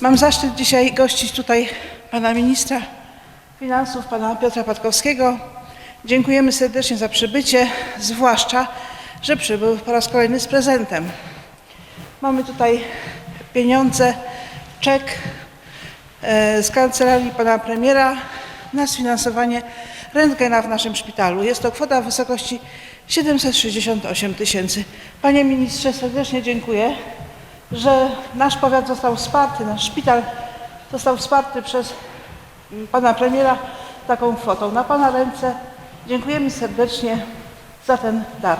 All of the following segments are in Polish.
Mam zaszczyt dzisiaj gościć tutaj pana ministra finansów, pana Piotra Patkowskiego. Dziękujemy serdecznie za przybycie, zwłaszcza, że przybył po raz kolejny z prezentem. Mamy tutaj pieniądze, czek z kancelarii pana premiera na sfinansowanie rentgena w naszym szpitalu. Jest to kwota w wysokości 768 tysięcy. Panie ministrze, serdecznie dziękuję, że nasz powiat został wsparty, nasz szpital został wsparty przez mm, pana premiera taką kwotą. Na pana ręce dziękujemy serdecznie za ten dar.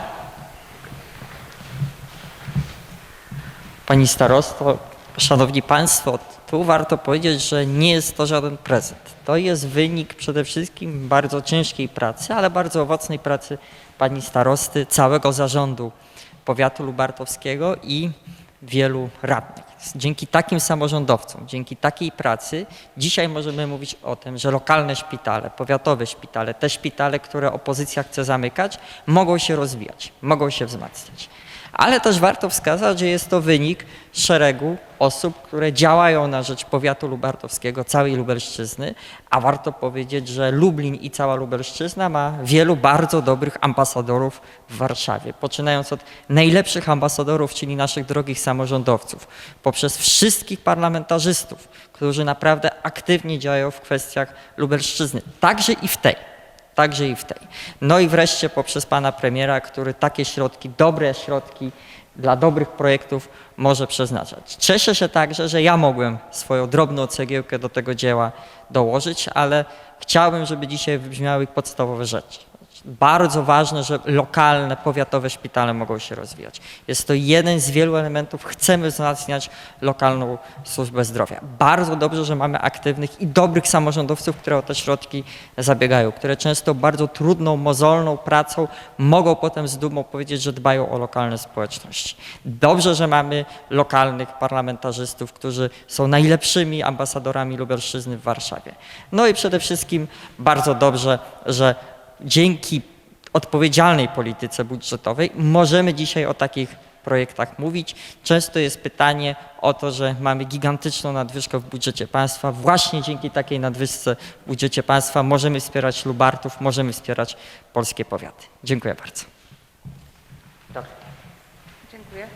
Pani starosto, szanowni państwo, tu warto powiedzieć, że nie jest to żaden prezent. To jest wynik przede wszystkim bardzo ciężkiej pracy, ale bardzo owocnej pracy pani starosty, całego zarządu powiatu lubartowskiego i wielu radnych. Dzięki takim samorządowcom, dzięki takiej pracy dzisiaj możemy mówić o tym, że lokalne szpitale, powiatowe szpitale, te szpitale, które opozycja chce zamykać, mogą się rozwijać, mogą się wzmacniać. Ale też warto wskazać, że jest to wynik szeregu osób, które działają na rzecz powiatu lubartowskiego, całej Lubelszczyzny, a warto powiedzieć, że Lublin i cała Lubelszczyzna ma wielu bardzo dobrych ambasadorów w Warszawie, poczynając od najlepszych ambasadorów, czyli naszych drogich samorządowców, poprzez wszystkich parlamentarzystów, którzy naprawdę aktywnie działają w kwestiach Lubelszczyzny, także i w tej także i w tej. No i wreszcie poprzez pana premiera, który takie środki, dobre środki dla dobrych projektów może przeznaczać. Cieszę się także, że ja mogłem swoją drobną cegiełkę do tego dzieła dołożyć, ale chciałbym, żeby dzisiaj wybrzmiały podstawowe rzeczy. Bardzo ważne, że lokalne, powiatowe szpitale mogą się rozwijać. Jest to jeden z wielu elementów. Chcemy wzmacniać lokalną służbę zdrowia. Bardzo dobrze, że mamy aktywnych i dobrych samorządowców, które o te środki zabiegają, które często bardzo trudną, mozolną pracą mogą potem z dumą powiedzieć, że dbają o lokalne społeczności. Dobrze, że mamy lokalnych parlamentarzystów, którzy są najlepszymi ambasadorami Lubelszczyzny w Warszawie. No i przede wszystkim bardzo dobrze, że dzięki odpowiedzialnej polityce budżetowej możemy dzisiaj o takich projektach mówić. Często jest pytanie o to, że mamy gigantyczną nadwyżkę w budżecie państwa. Właśnie dzięki takiej nadwyżce w budżecie państwa możemy wspierać Lubartów, możemy wspierać polskie powiaty. Dziękuję bardzo. Dziękuję.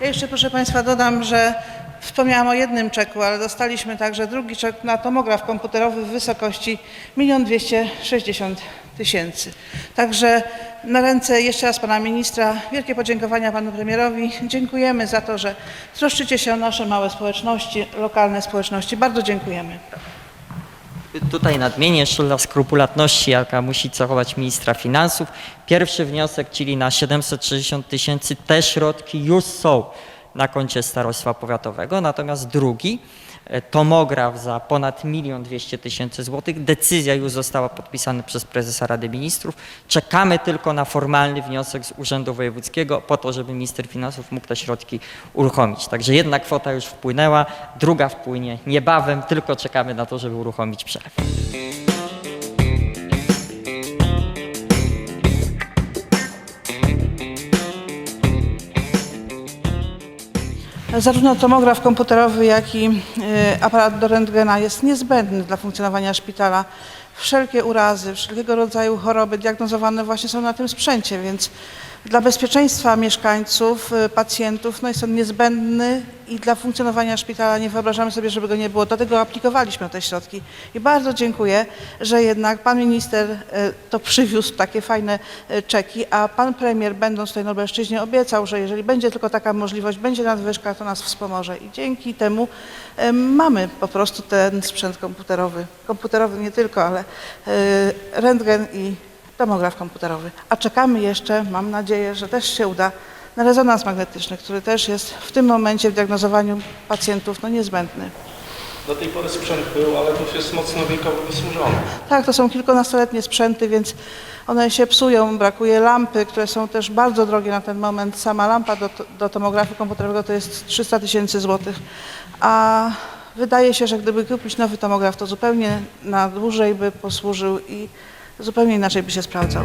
Ja jeszcze proszę Państwa dodam, że wspomniałam o jednym czeku, ale dostaliśmy także drugi czek na tomograf komputerowy w wysokości 1 260 tysięcy. Także na ręce jeszcze raz Pana Ministra wielkie podziękowania Panu Premierowi. Dziękujemy za to, że troszczycie się o nasze małe społeczności, lokalne społeczności. Bardzo dziękujemy. Tutaj nadmienię jeszcze dla skrupulatności, jaka musi cechować ministra finansów. Pierwszy wniosek, czyli na 760 tysięcy, te środki już są na koncie starostwa powiatowego, natomiast drugi, e, tomograf za ponad 1 200 tysięcy złotych, decyzja już została podpisana przez prezesa Rady Ministrów. Czekamy tylko na formalny wniosek z Urzędu Wojewódzkiego po to, żeby minister finansów mógł te środki uruchomić. Także jedna kwota już wpłynęła, druga wpłynie niebawem, tylko czekamy na to, żeby uruchomić przelew. Zarówno tomograf komputerowy, jak i e, aparat do rentgena jest niezbędny dla funkcjonowania szpitala. Wszelkie urazy, wszelkiego rodzaju choroby diagnozowane właśnie są na tym sprzęcie, więc dla bezpieczeństwa mieszkańców, e, pacjentów no jest on niezbędny i dla funkcjonowania szpitala nie wyobrażamy sobie, żeby go nie było. Dlatego aplikowaliśmy te środki i bardzo dziękuję, że jednak pan minister e, to przywiózł takie fajne e, czeki, a pan premier będąc tutaj na Lubelszczyźnie obiecał, że jeżeli będzie tylko taka możliwość, będzie nadwyżka, to nas wspomoże i dzięki temu mamy po prostu ten sprzęt komputerowy. Komputerowy nie tylko, ale rentgen i tomograf komputerowy. A czekamy jeszcze, mam nadzieję, że też się uda, na rezonans magnetyczny, który też jest w tym momencie w diagnozowaniu pacjentów no, niezbędny. Do tej pory sprzęt był, ale już jest mocno wiekowo wysłużony. Tak, to są kilkunastoletnie sprzęty, więc one się psują, brakuje lampy, które są też bardzo drogie na ten moment. Sama lampa do, do tomografu komputerowego to jest 300 tysięcy złotych, a wydaje się, że gdyby kupić nowy tomograf, to zupełnie na dłużej by posłużył i zupełnie inaczej by się sprawdzał.